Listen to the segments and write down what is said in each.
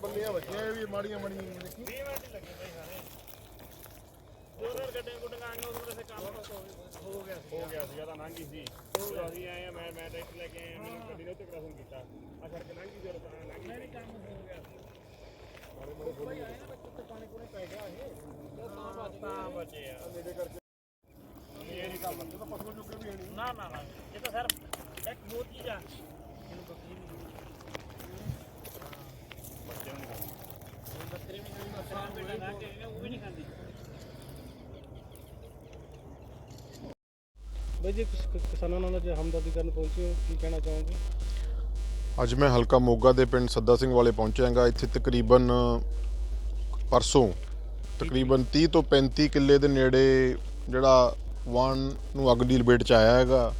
ਗੋਲੀਆਂ ਵੱਜੀਆਂ ਇਹ ਵੀ ਮਾੜੀਆਂ ਮਾੜੀਆਂ ਜਿਹੀਆਂ ਦੇਖੀ। 20 ਮਿੰਟ ਹੀ ਲੱਗੇ ਬਈ ਸਾਰੇ। ਦੋ ਦੋ ਗੱਡੇ ਗੁੱਡੀਆਂ ਆਈਆਂ ਉਦੋਂ ਮੇਰੇ ਕੰਮ ਹੋ ਗਿਆ ਸੀ ਹੋ ਗਿਆ ਸੀ ਤਾਂ ਲੰਘੀ ਸੀ। ਅਸੀਂ ਆਏ ਆ ਮੈਂ ਮੈਂ ਟਰੈਕਟਰ ਲੈ ਕੇ ਆਇਆ ਮੈਨੂੰ ਗੱਡੀ ਨੇ ਉੱਤੇ ਕ੍ਰਾਸਿੰਗ ਕੀਤਾ। ਆ ਸੜਕ ਲੰਘੀ ਜਦੋਂ ਤਾਂ ਲੰਘੀ ਨਹੀਂ ਕੰਮ ਹੋ ਗਿਆ। ਸੀ ਬੜੇ ਆਏ ਨਾ ਬੱਚੇ ਤੇ ਪਾਣੀ ਪੂਣੀ ਪੈ ਗਿਆ ਇਹ। ਤਾਂ ਬਚੇ ਆ। ਨੇੜੇ ਕਰਕੇ ਇਹ ਨਹੀਂ ਕੰਮ ਤਾਂ ਪਸ਼ੂ ਚੁੱਕੇ ਵੀ ਨਹੀਂ। ਨਾ ਨਾ ਨਾ। ਇਹ ਤਾਂ ਸਿਰਫ ਇੱਕ ਚੀਜ਼ ਆ। ਇਹਨੂੰ ਬੱਕਰੀ ਨਹੀਂ ਬੱਚੇ ਨੂੰ ਬੱਕਰੀ ਵੀ ਨਹੀਂ ਬੱਕਰੀ ਬੇਟਾ ਨਾ ਕਿ ਉਹ ਵੀ ਨਹੀਂ ਖਾਂਦੀ ਬਾਈ ਜੀ, ਕਿਸ- ਕਿਸਾਨਾਂ ਨਾਲ ਜੇ ਹਮਦਰਦੀ ਕਰਨ ਪਹੁੰਚੇ ਹੋ? ਕੀ ਕਹਿਣਾ ਚਾਹੋਗੇ? ਅੱਜ ਮੈਂ ਹਲਕਾ ਮੋਗਾ ਦੇ ਪਿੰਡ ਸੱਦਾ ਸਿੰਘ ਵਾਲੇ ਪਹੁੰਚਿਆਗਾ। ਇੱਥੇ ਤਕਰੀਬਨ ਪਰਸੋਂ ਤਕਰੀਬਨ 30 ਤੋਂ 35 ਕਿੱਲੇ ਦੇ ਨੇੜੇ ਜਿਹੜਾ ਵਾਨ ਨੂੰ ਅੱਗ ਦੀ ਲਪੇਟ ਚ ਆਇਆ ਹੈਗਾ।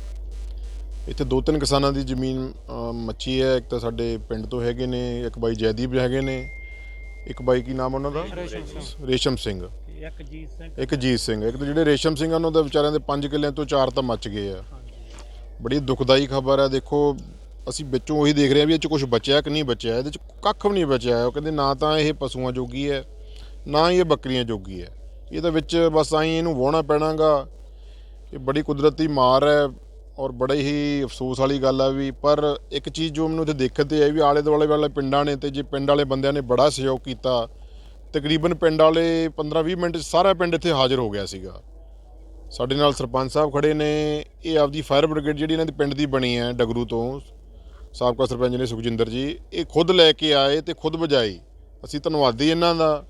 ਇੱਥੇ ਦੋ ਤਿੰਨ ਕਿਸਾਨਾਂ ਦੀ ਜ਼ਮੀਨ ਮੱਚੀ ਹੈ। ਇੱਕ ਤਾਂ ਸਾਡੇ ਪਿੰਡ ਤੋਂ ਹੈਗੇ ਨੇ, ਇੱਕ ਬਾਈ ਜੈਦੀਪ ਹੈਗੇ ਨੇ। ਇੱਕ ਬਾਈ ਕੀ ਨਾਮ ਉਹਨਾਂ ਦਾ? ਰੇਸ਼ਮ ਸਿੰਘ। ਇੱਕ ਜੀਤ ਸਿੰਘ। ਇੱਕ ਜੀਤ ਸਿੰਘ। ਇੱਕ ਤਾਂ ਜਿਹੜੇ ਰੇਸ਼ਮ ਸਿੰਘ ਆ, ਉਹਨਾਂ ਦੇ ਵਿਚਾਰਿਆਂ ਦੇ 5 ਕਿੱਲਿਆਂ ਤੋਂ 4 ਤਾਂ ਮੱਚ ਗਏ ਆ। ਬੜੀ ਦੁਖਦਾਈ ਖਬਰ ਹੈ ਦੇਖੋ ਅਸੀਂ ਵਿੱਚੋਂ ਉਹੀ ਦੇਖ ਰਹੇ ਆ ਵੀ ਇਹ ਚ ਕੁਝ ਬਚਿਆ ਕਿ ਨਹੀਂ ਬਚਿਆ। ਇਹਦੇ ਚ ਕੱਖ ਵੀ ਨਹੀਂ ਬਚਿਆ। ਉਹ ਕਹਿੰਦੇ ਨਾ ਤਾਂ ਇਹ ਪਸ਼ੂਆਂ ਜੋਗੀ ਹੈ ਨਾ ਹੀ ਇਹ ਬੱਕਰੀਆਂ ਜੋਗੀ ਹੈ। ਇਹ ਤਾਂ ਵਿੱਚ ਬਸ ਆਈ ਇਹਨੂੰ ਵਾਹੁਣਾ ਪੈਣਾਗਾ। ਇਹ ਬੜੀ ਕੁਦਰਤੀ ਮਾਰ ਹੈ। ਔਰ ਬੜੇ ਹੀ ਅਫਸੋਸ ਵਾਲੀ ਗੱਲ ਆ ਵੀ ਪਰ ਇੱਕ ਚੀਜ਼ ਜੋ ਮੈਨੂੰ ਇੱਥੇ ਦੇਖਣ ਤੇ ਆਈ ਵੀ ਆਲੇ ਦੁਆਲੇ ਵਾਲੇ ਪਿੰਡਾਂ ਨੇ ਤੇ ਜੇ ਪਿੰਡ ਵਾਲੇ ਬੰਦਿਆਂ ਨੇ ਬੜਾ ਸਹਿਯੋਗ ਕੀਤਾ, ਤਕਰੀਬਨ ਪਿੰਡ ਵਾਲੇ 15-20 ਮਿੰਟ 'ਚ ਸਾਰਾ ਪਿੰਡ ਇੱਥੇ ਹਾਜ਼ਰ ਹੋ ਗਿਆ ਸੀਗਾ। ਸਾਡੇ ਨਾਲ ਸਰਪੰਚ ਸਾਹਿਬ ਖੜੇ ਨੇ, ਇਹ ਆਪਦੀ ਫਾਇਰ ਬ੍ਰਿਗੇਡ ਜਿਹੜੀ ਇਹਨਾਂ ਦੀ ਪਿੰਡ ਦੀ ਬਣੀ ਹੈ ਡਗਰੂ ਤੋਂ, ਸਾਬਕਾ ਸਰਪੰਚ ਨੇ ਸੁਖਜਿੰਦਰ ਜੀ, ਇਹ ਖੁਦ ਲੈ ਕੇ ਆਏ ਤੇ ਖੁਦ ਬਜਾਈ ਅਸੀਂ ਧੰਨਵਾਦੀ ਇਹਨਾਂ ਦਾ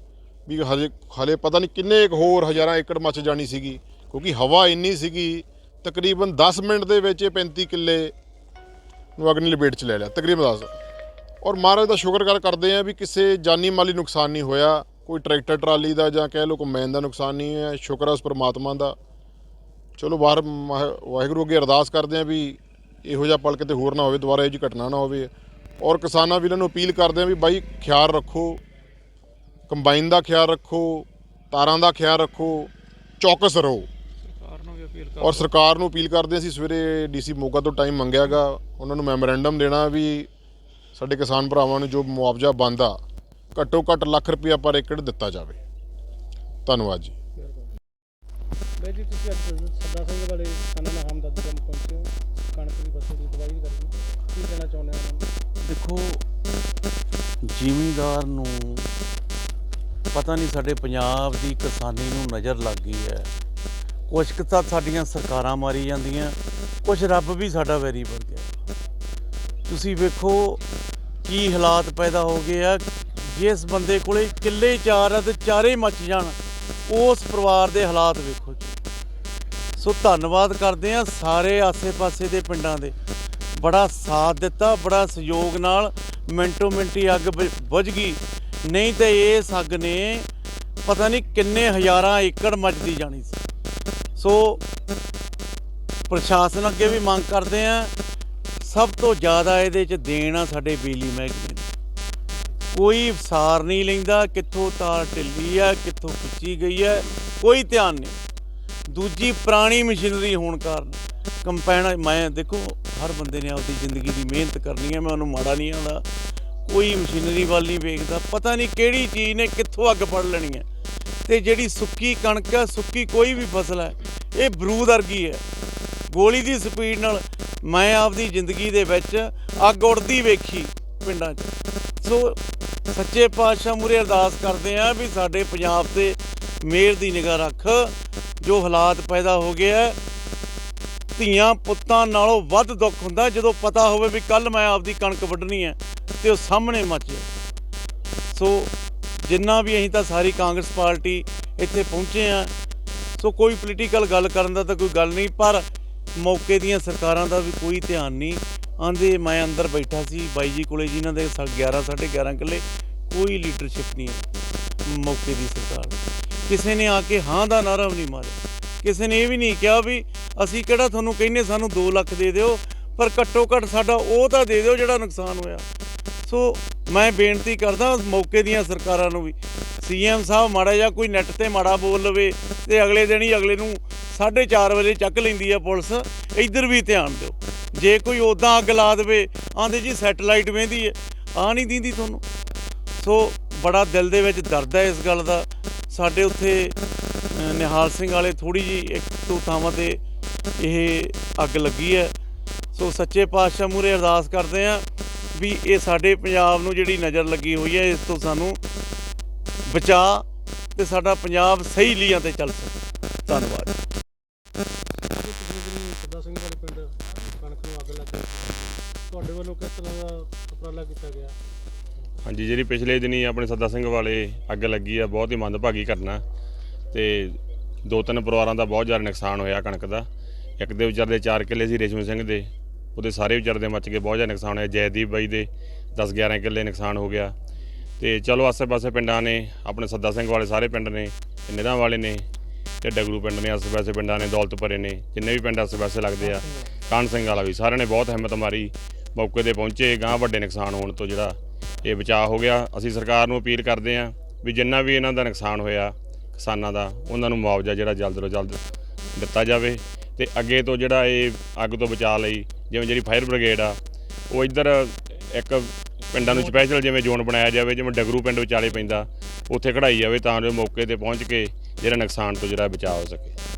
ਵੀ ਹਜੇ, ਹਲੇ ਪਤਾ ਨਹੀਂ ਕਿੰਨੇ ਕੁ ਹੋਰ ਹਜ਼ਾਰਾਂ ਏਕੜ ਮੱਚ ਜਾਣੀ ਸੀਗੀ, ਕਿਉਂਕਿ ਹਵਾ ਇੰਨੀ ਸੀਗੀ ਤਕਰੀਬਨ 10 ਮਿੰਟ ਦੇ ਵਿੱਚ ਇਹ 35 ਕਿੱਲੇ ਨੂੰ ਅਗਨੀ ਲਪੇਟ ਚ ਲੈ ਲਿਆ, ਤਕਰੀਬਨ 10 ਔਰ ਮਹਾਰਾਜ ਦਾ ਸ਼ੁਕਰ ਕਰ ਕਰਦੇ ਆ ਵੀ ਕਿਸੇ ਜਾਨੀ ਮਾਲੀ ਨੁਕਸਾਨ ਨਹੀਂ ਹੋਇਆ, ਕੋਈ ਟਰੈਕਟਰ, ਟਰਾਲੀ ਦਾ ਜਾਂ ਕਹਿ ਲਓ ਕਮੈਨ ਦਾ ਨੁਕਸਾਨ ਨਹੀਂ ਹੋਇਆ, ਸ਼ੁਕਰ ਹੈ ਉਸ ਪਰਮਾਤਮਾ ਦਾ। ਚਲੋ ਬਾਹਰ ਮਹਾ- ਵਾਹਿਗੁਰੂ ਅੱਗੇ ਅਰਦਾਸ ਕਰਦੇ ਆ ਵੀ ਇਹੋ ਜਿਹਾ ਪਲ ਕਿਤੇ ਹੋਰ ਨਾ ਹੋਵੇ, ਦੁਬਾਰਾ ਇਹੋ ਜਿਹੀ ਘਟਨਾ ਨਾ ਹੋਵੇ। ਔਰ ਕਿਸਾਨਾਂ ਵੀਰਾਂ ਨੂੰ ਅਪੀਲ ਕਰਦੇ ਆ ਵੀ ਬਾਈ ਖਿਆਲ ਰੱਖੋ, ਕੰਬਾਈਨ ਦਾ ਖਿਆਲ ਰੱਖੋ, ਤਾਰਾਂ ਦਾ ਖਿਆਲ ਰੱਖੋ, ਚੌਕਸ ਰਹੋ। ਅਪੀਲ ਔਰ ਸਰਕਾਰ ਨੂੰ ਅਪੀਲ ਕਰਦੇ ਹਾਂ ਅਸੀਂ ਸਵੇਰੇ ਡੀਸੀ ਮੋਗਾ ਤੋਂ ਟਾਈਮ ਮੰਗਿਆਗਾ ਉਹਨਾਂ ਨੂੰ ਮੈਮੋਰੈਂਡਮ ਦੇਣਾ ਵੀ ਸਾਡੇ ਕਿਸਾਨ ਭਰਾਵਾਂ ਨੂੰ ਜੋ ਮੁਆਵਜ਼ਾ ਬਣਦਾ ਘੱਟੋ ਘੱਟ ਲੱਖ ਰੁਪਇਆ ਪਰ ਏਕੜ ਦਿੱਤਾ ਜਾਵੇ। ਧੰਨਵਾਦ ਜੀ। ਬਾਈ ਜੀ ਤੁਸੀਂ ਅੱਜ ਸੱਦਾ ਸਿੰਘ ਵਾਲੇ ਕਿਸਾਨਾਂ ਨਾਲ ਹਮਦਰਦੀ ਕਰਨ ਪਹੁੰਚੇ ਹੋ। ਕਣਕ ਦੀ ਫਸਲ ਦੀ ਦਵਾਈ ਵੀ ਕਰਨੀ ਕੀ ਕਹਿਣਾ ਚਾਹੁੰਦੇ ਹੋ ਉਹਨਾਂ ਨੂੰ? ਦੇਖੋ ਜ਼ਿਮੀਂਦਾਰ ਨੂੰ ਪਤਾ ਨਹੀਂ ਸਾਡੇ ਪੰਜਾਬ ਦੀ ਕਿਸਾਨੀ ਨੂੰ ਨਜ਼ਰ ਲੱਗ ਗਈ ਹੈ। ਕੁਛ ਕੁ ਤਾਂ ਸਾਡੀਆਂ ਸਰਕਾਰਾਂ ਮਾਰੀ ਜਾਂਦੀਆਂ, ਕੁਛ ਰੱਬ ਵੀ ਸਾਡਾ ਵੈਰੀ ਬਣ ਗਿਆ। ਤੁਸੀਂ ਵੇਖੋ ਕੀ ਹਾਲਾਤ ਪੈਦਾ ਹੋ ਗਏ ਆ, ਜਿਸ ਬੰਦੇ ਕੋਲੇ ਕਿੱਲੇ ਚਾਰ ਆ ਤੇ ਚਾਰੇ ਮੱਚ ਜਾਣ, ਉਸ ਪਰਿਵਾਰ ਦੇ ਹਾਲਾਤ ਵੇਖੋ ਜੀ। ਸੋ ਧੰਨਵਾਦ ਕਰਦੇ ਆ ਸਾਰੇ ਆਸੇ-ਪਾਸੇ ਦੇ ਪਿੰਡਾਂ ਦੇ। ਬੜਾ ਸਾਥ ਦਿੱਤਾ, ਬੜਾ ਸਹਿਯੋਗ ਨਾਲ ਮਿੰਟੋ ਮਿੰਟੀ ਅੱਗ ਬੁ- ਬੁਝ ਗਈ। ਨਹੀਂ ਤਾਂ ਇਸ ਅੱਗ ਨੇ ਪਤਾ ਨਹੀਂ ਕਿੰਨੇ ਹਜ਼ਾਰਾਂ ਏਕੜ ਮੱਚਦੀ ਜਾਣੀ ਸੀ। ਸੋ ਪ੍ਰਸ਼ਾਸਨ ਅੱਗੇ ਵੀ ਮੰਗ ਕਰਦੇ ਆ, ਸਭ ਤੋਂ ਜ਼ਿਆਦਾ ਇਹਦੇ 'ਚ ਦੇਣ ਆ ਸਾਡੇ ਬਿਜਲੀ ਮਹਿਕਮੇ ਨੂੰ ਕੋਈ ਸਾਰ ਨਹੀਂ ਲੈਂਦਾ, ਕਿੱਥੋਂ ਤਾਰ ਢਿੱਲੀ ਆ, ਕਿੱਥੋਂ ਖਿੱਚੀ ਗਈ ਹੈ ਕੋਈ ਧਿਆਨ ਨਹੀਂ। ਦੂਜੀ ਪੁਰਾਣੀ ਮਸ਼ੀਨਰੀ ਹੋਣ ਕਾਰਨ ਕੰਪੈਨ, ਮੈਂ ਦੇਖੋ, ਹਰ ਬੰਦੇ ਨੇ ਆਪਦੀ ਜ਼ਿੰਦਗੀ ਦੀ ਮਿਹਨਤ ਕਰਨੀ ਹੈ ਮੈਂ ਉਹਨੂੰ ਮਾੜਾ ਨਹੀਂ ਆਉਂਦਾ। ਕੋਈ ਮਸ਼ੀਨਰੀ ਵੱਲ ਨਹੀਂ ਵੇਖਦਾ, ਪਤਾ ਨਹੀਂ ਕਿਹੜੀ ਚੀਜ਼ ਨੇ ਕਿੱਥੋਂ ਅੱਗ ਫੜ ਲੈਣੀ ਹੈ ਤੇ ਜਿਹੜੀ ਸੁੱਕੀ ਕਣਕ ਹੈ ਸੁੱਕੀ ਕੋਈ ਵੀ ਫਸਲ ਹੈ ਇਹ ਬਰੂਦ ਵਰਗੀ ਹੈ। ਗੋਲੀ ਦੀ ਸਪੀਡ ਨਾਲ ਮੈਂ ਆਪਦੀ ਜ਼ਿੰਦਗੀ ਦੇ ਵਿੱਚ ਅੱਗ ਉੜਦੀ ਵੇਖੀ ਪਿੰਡਾਂ 'ਚ। ਸੋ ਸੱਚੇ ਪਾਤਸ਼ਾਹ ਮੂਰੇ ਅਰਦਾਸ ਕਰਦੇ ਆ ਵੀ ਸਾਡੇ ਪੰਜਾਬ ਤੇ ਮਿਹਰ ਦੀ ਨਿਗਾਹ ਰੱਖ, ਜੋ ਹਾਲਾਤ ਪੈਦਾ ਹੋ ਗਿਆ ਧੀਆਂ ਪੁੱਤਾਂ ਨਾਲੋਂ ਵੱਧ ਦੁੱਖ ਹੁੰਦਾ ਜਦੋਂ ਪਤਾ ਹੋਵੇ ਵੀ ਕੱਲ ਮੈਂ ਆਪਦੀ ਕਣਕ ਵੱਢਣੀ ਹੈ ਤੇ ਉਹ ਸਾਹਮਣੇ ਮੱਚ ਸੋ ਜਿੰਨਾ ਵੀ ਅਸੀਂ ਤਾਂ ਸਾਰੀ ਕਾਂਗਰਸ ਪਾਰਟੀ ਇੱਥੇ ਪਹੁੰਚੇ ਆ ਸੋ ਕੋਈ ਪੋਲੀਟੀਕਲ ਗੱਲ ਕਰਨ ਦਾ ਤਾਂ ਕੋਈ ਗੱਲ ਨਹੀਂ, ਪਰ ਮੌਕੇ ਦੀਆਂ ਸਰਕਾਰਾਂ ਦਾ ਵੀ ਕੋਈ ਧਿਆਨ ਨਹੀਂ। ਆਂਦੇ ਮੈਂ ਅੰਦਰ ਬੈਠਾ ਸੀ, ਬਾਈ ਜੀ ਕੋਲੇ ਜਿਨ੍ਹਾਂ ਦੇ 11 11.5 ਕਿੱਲੇ, ਕੋਈ ਲੀਡਰਸ਼ਿਪ ਨਹੀਂ ਹੈ ਮੌਕੇ ਦੀ ਸਰਕਾਰ ਕਿਸੇ ਨੇ ਆ ਕੇ ਹਾਂ ਦਾ ਨਾਰਾ ਵੀ ਨਹੀਂ ਮਾਰਿਆ। ਕਿਸੇ ਨੇ ਇਹ ਵੀ ਨਹੀਂ ਕਿਹਾ ਵੀ ਅਸੀਂ ਕਿਹੜਾ ਤੁਹਾਨੂੰ ਕਹਿੰਨੇ ਸਾਨੂੰ 2 ਲੱਖ ਦੇ ਦਿਓ, ਪਰ ਘੱਟੋ ਘੱਟ ਸਾਡਾ ਉਹ ਤਾਂ ਦੇ ਦਿਓ ਜਿਹੜਾ ਨੁਕਸਾਨ ਹੋਇਆ। ਸੋ ਮੈਂ ਬੇਨਤੀ ਕਰਦਾ ਮੌਕੇ ਦੀਆਂ ਸਰਕਾਰਾਂ ਨੂੰ ਵੀ। ਸੀਐਮ ਸਾਹਿਬ ਮਾੜਾ ਜਿਹਾ ਕੋਈ ਨੈਟ ਤੇ ਮਾੜਾ ਬੋਲ ਲਵੇ ਤੇ ਅਗਲੇ ਦਿਨ ਹੀ ਅਗਲੇ ਨੂੰ 4:30 ਵਜੇ ਚੱਕ ਲੈਂਦੀ ਹੈ ਪੁਲਿਸ, ਇੱਧਰ ਵੀ ਧਿਆਨ ਦਿਓ। ਜੇ ਕੋਈ ਉਦਾਂ ਅੱਗ ਲਾ ਦੇਵੇ, ਆਂਦੇ ਜੀ ਸੈਟਲਾਈਟ ਵੇਂਦੀ ਹੈ ਆ ਨਹੀਂ ਦਿੰਦੀ ਤੁਹਾਨੂੰ। ਸੋ ਬੜਾ ਦਿਲ ਦੇ ਵਿੱਚ ਦਰਦ ਹੈ ਇਸ ਗੱਲ ਦਾ। ਸਾਡੇ ਉੱਥੇ ਨਿਹਾਲ ਸਿੰਘ ਵਾਲੇ ਥੋੜੀ ਜੀ ਇੱਕ ਦੋ ਥਾਵਾਂ ਤੇ ਇਹ ਅੱਗ ਲੱਗੀ ਹੈ। ਸੋ ਸੱਚੇ ਪਾਤਸ਼ਾਹ ਮੂਰੇ ਅਰਦਾਸ ਕਰਦੇ ਆ ਵੀ ਇਹ ਸਾਡੇ ਪੰਜਾਬ ਨੂੰ ਜਿਹੜੀ ਨਜ਼ਰ ਲੱਗੀ ਹੋਈ ਹੈ ਇਸ ਤੋਂ ਸਾਨੂੰ ਬਚਾ ਤੇ ਸਾਡਾ ਪੰਜਾਬ ਸਹੀ ਲੀਹਾਂ ਤੇ ਚੱਲ ਸਕੇ। ਧੰਨਵਾਦ। ਪਿਛਲੇ ਦਿਨੀ ਸੱਦਾ ਸਿੰਘ ਵਾਲੇ ਪਿੰਡ ਕਣਕ ਨੂੰ ਅੱਗ ਲੱਗ ਗਈ? ਤੁਹਾਡੇ ਵੱਲੋਂ ਕਿਸ ਤਰ੍ਹਾਂ ਦਾ ਉਪਰਾਲਾ ਕੀਤਾ ਗਿਆ? ਹਾਂਜੀ ਜਿਹੜੀ ਪਿਛਲੇ ਦਿਨੀ ਆਪਣੇ ਸੱਦਾ ਸਿੰਘ ਵਾਲੇ ਅੱਗ ਲੱਗੀ ਆ ਬਹੁਤ ਹੀ ਮੰਦਭਾਗੀ ਘਟਨਾ। ਤੇ ਦੋ ਤਿੰਨ ਪਰਿਵਾਰਾਂ ਦਾ ਬਹੁਤ ਜ਼ਿਆਦਾ ਨੁਕਸਾਨ ਹੋਇਆ ਕਣਕ ਦਾ। ਇੱਕ ਦੇ ਵਿਚਾਰ ਦੇ 4 ਕਿੱਲੇ ਸੀ ਰੇਸ਼ਮ ਸਿੰਘ ਦੇ। ਉਹਦੇ ਸਾਰੇ ਵਿਚਾਰ ਦੇ ਮੱਚ ਕੇ ਬਹੁਤ ਜ਼ਿਆਦਾ ਨੁਕਸਾਨ ਹੋਇਆ। ਜੈਦੀਪ ਬਾਈ ਦੇ 10 11 ਕਿੱਲੇ ਨੁਕਸਾਨ ਹੋ ਗਿਆ। ਤੇ ਚਲੋ ਆਸੇ-ਪਾਸੇ ਪਿੰਡਾਂ ਨੇ, ਆਪਣੇ ਸੱਦਾ ਸਿੰਘ ਵਾਲੇ ਸਾਰੇ ਪਿੰਡ ਨੇ ਤੇ ਨਿਰਾਂ ਵਾਲੇ ਨੇ ਤੇ ਡਗਰੂ ਪਿੰਡ ਨੇ, ਆਸੇ-ਪਾਸੇ ਪਿੰਡਾਂ ਨੇ ਦੌਲਤਪੁਰੇ ਨੇ, ਜਿੰਨੇ ਵੀ ਪਿੰਡ ਆਸੇ-ਪਾਸੇ ਲੱਗਦੇ ਆ ਕਾਨ ਸਿੰਘ ਵਾਲਾ ਵੀ, ਸਾਰਿਆਂ ਨੇ ਬਹੁਤ ਹਿੰਮਤ ਮਾਰੀ, ਮੌਕੇ ਤੇ ਪਹੁੰਚੇ ਗਾਂ ਵੱਡੇ ਨੁਕਸਾਨ ਹੋਣ ਤੋਂ ਜਿਹੜਾ ਇਹ ਬਚਾਅ ਹੋ ਗਿਆ। ਅਸੀਂ ਸਰਕਾਰ ਨੂੰ ਅਪੀਲ ਕਰਦੇ ਹਾਂ ਵੀ ਜਿੰਨਾ ਵੀ ਇਹਨਾਂ ਦਾ ਨੁਕਸਾਨ ਹੋਇਆ ਕਿਸਾਨਾਂ ਦਾ, ਉਹਨਾਂ ਨੂੰ ਮੁਆਵਜ਼ਾ ਜਿਹੜਾ ਜਲਦ ਤੋਂ ਜਲਦ ਦਿੱਤਾ ਜਾਵੇ ਤੇ ਅੱਗੇ ਤੋਂ ਜਿਹੜਾ ਇਹ ਅੱਗ ਤੋਂ ਬਚਾਅ ਲਈ ਜਿਵੇਂ ਜਿਹੜੀ ਫਾਇਰ ਬ੍ਰਿਗੇਡ ਆ, ਉਹ ਇੱਧਰ ਇੱਕ ਪਿੰਡਾਂ ਨੂੰ ਸਪੈਸ਼ਲ ਜਿਵੇਂ ਜ਼ੋਨ ਬਣਾਇਆ ਜਾਵੇ, ਜਿਵੇਂ ਡਗਰੂ ਪਿੰਡ ਵਿਚਾਲੇ ਪੈਂਦਾ, ਉੱਥੇ ਕਢਾਈ ਜਾਵੇ ਤਾਂ ਜੋ ਮੌਕੇ ਤੇ ਪਹੁੰਚ ਕੇ ਜਿਹੜਾ ਨੁਕਸਾਨ ਤੋਂ ਜਿਹੜਾ ਬਚਾਅ ਹੋ ਸਕੇ।